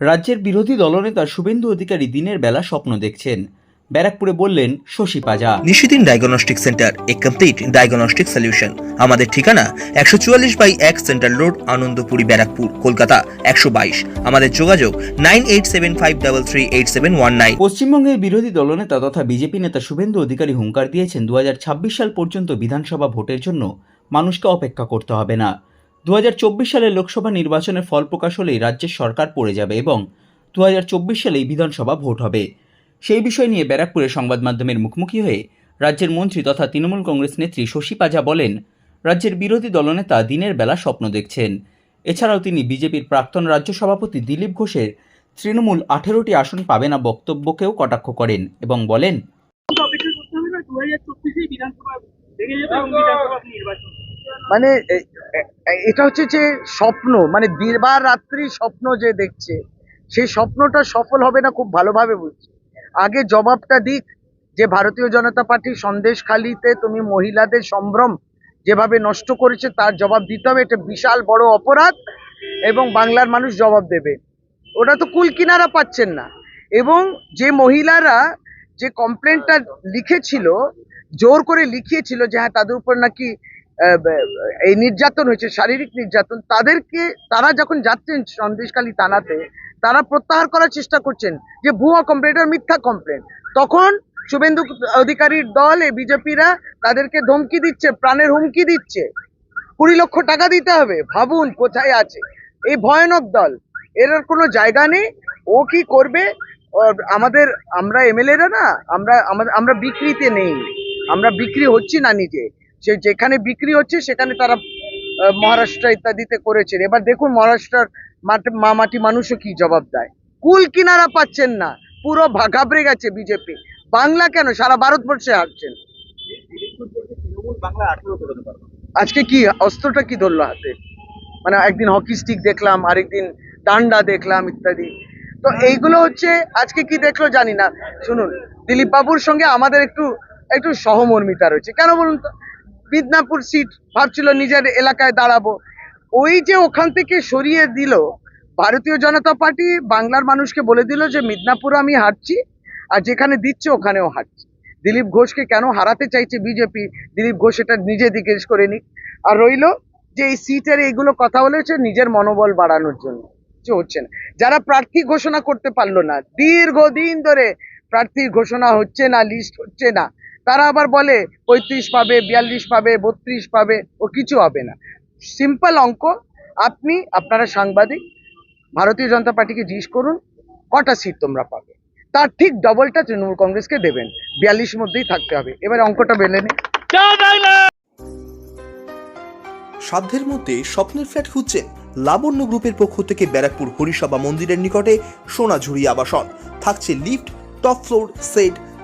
রাজ্যের বিরোধী দলনেতা শুভেন্দু অধিকারী দিনের বেলা স্বপ্ন দেখছেন। ব্যারাকপুরে বললেন শশী পাজা। নিশিদিন ডায়াগনস্টিক সেন্টার এ কমপ্লিট ডায়াগনস্টিক সলিউশন আমাদের ঠিকানা একশো চুয়াল্লিশ বাই এক সেন্ট্রাল রোড আনন্দপুরি ব্যারাকপুর কলকাতা একশো বাইশ। আমাদের যোগাযোগ nine eight seven five double three eight seven one nine. পশ্চিমবঙ্গের বিরোধী দলনেতা তথা বিজেপি নেতা শুভেন্দু অধিকারী হুঙ্কার দিয়েছেন দু হাজার ছাব্বিশ সাল পর্যন্ত বিধানসভা ভোটের জন্য মানুষকে অপেক্ষা করতে হবে না। দু সালের লোকসভা নির্বাচনের ফল প্রকাশ হলেই রাজ্যের সরকার পড়ে যাবে এবং দু সালেই বিধানসভা ভোট হবে। সেই বিষয় নিয়ে ব্যারাকপুরে সংবাদ মাধ্যমের মুখোমুখি হয়ে রাজ্যের মন্ত্রী তথা তৃণমূল কংগ্রেস নেত্রী শশী পাজা বলেন, রাজ্যের বিরোধী দলনেতা দিনের বেলা স্বপ্ন দেখছেন। এছাড়াও তিনি বিজেপির প্রাক্তন রাজ্য সভাপতি দিলীপ ঘোষের তৃণমূল আঠেরোটি আসন পাবে না বক্তব্যকেও কটাক্ষ করেন এবং বলেন মানে এটা হচ্ছে যে স্বপ্ন মানে দিবার রাত্রি স্বপ্ন যে দেখছে, সেই স্বপ্নটা সফল হবে না খুব ভালোভাবে বুঝছে আগে জবাবটা দিক, যে ভারতীয় জনতা পার্টি সন্দেশখালিতে তুমি মহিলাদের সম্ভ্রম যেভাবে নষ্ট করেছে, তার জবাব দিতে হবে। এটা বিশাল বড় অপরাধ এবং বাংলার মানুষ জবাব দেবে। ওটা তো কুল কিনারা পাচ্ছেন না। এবং যে মহিলারা যে কমপ্লেনটা লিখেছিল, জোর করে লিখিয়েছিল যে হ্যাঁ তাদের উপর নাকি এই নির্যাতন হয়েছে, শারীরিক নির্যাতন, তাদেরকে তারা যখন যাচ্ছেন সন্দেশখালী থানাতে, তারা প্রত্যাহার করার চেষ্টা করছেন যে ভুয়া কমপ্লেন মিথ্যা কমপ্লেন তখন শুভেন্দু অধিকারীর দল, এই বিজেপিরা তাদেরকে ধমকি দিচ্ছে, প্রাণের হুমকি দিচ্ছে। কুড়ি লক্ষ টাকা দিতে হবে, ভাবুন কোথায় আছে। এই ভয়ানক দল, এর কোনো জায়গা নেই, ও কি করবে? আমাদের, আমরা এমএলএরা না, আমরা আমরা বিক্রিতে নেই। আমরা বিক্রি হচ্ছি না নিজে। সে যেখানে বিক্রি হচ্ছে, সেখানে তারা মহারাষ্ট্র ইত্যাদিতে করেছেন। এবার দেখুন মহারাষ্ট্রের মাটি মা মাটি মানুষও কি জবাব দেয়? কুল কিনারা পাচ্ছেন না। পুরো ঘাবড়ে গেছে বিজেপি বাংলা কেন? সারা ভারতবর্ষে হাঁটছেন। আজকে কি, অস্ত্রটা কি ধরলো হাতে? মানে একদিন হকি স্টিক দেখলাম, আরেকদিন ডান্ডা দেখলাম ইত্যাদি। তো এইগুলো হচ্ছে, আজকে কি দেখল জানি না। শুনুন, দিলীপ বাবুর সঙ্গে আমাদের একটু একটু সহমর্মিতা রয়েছে। কেন বলুন তো? মিদনাপুর সিট ভাবছিল নিজের এলাকায় দাঁড়াবো। ওই যে ওখান থেকে সরিয়ে দিল ভারতীয় জনতা পার্টি, বাংলার মানুষকে বলে দিল যে, মিদনাপুর আমি হারছি আর যেখানে দিচ্ছে ওখানেও হারছি। দিলীপ ঘোষকে কেন হারাতে চাইছে বিজেপি? দিলীপ ঘোষ এটা নিজে জিজ্ঞেস করে নিক। আর রইল যে, এই সিটের এইগুলো কথা বলেছে নিজের মনোবল বাড়ানোর জন্য। কিছু হচ্ছে না। যারা প্রার্থী ঘোষণা করতে পারল না, দীর্ঘদিন ধরে প্রার্থীর ঘোষণা হচ্ছে না, লিস্ট হচ্ছে না। তারা আবার বলে পঁয়ত্রিশ পাবে বিয়াল্লিশ পাবে বত্রিশ পাবে ও কিছু হবে না। সিম্পল অঙ্ক আপনি আপনারা সাংবাদিক ভারতীয় জনতা পার্টিকে জিজ্ঞেস করুন কটা সিট তোমরা পাবে? তার ঠিক ডবলটা তৃণমূল কংগ্রেসকে দেবেন। বিয়াল্লিশ মধ্যেই থাকতে হবে। এবার অঙ্কটা বেলে নিন সাধ্যের মধ্যে স্বপ্নের ফ্ল্যাট খুঁজছেন লাবণ্য গ্রুপের পক্ষ থেকে ব্যারাকপুর হরিসভা মন্দিরের নিকটে সোনাঝুরি আবাসন। থাকছে lift top floor set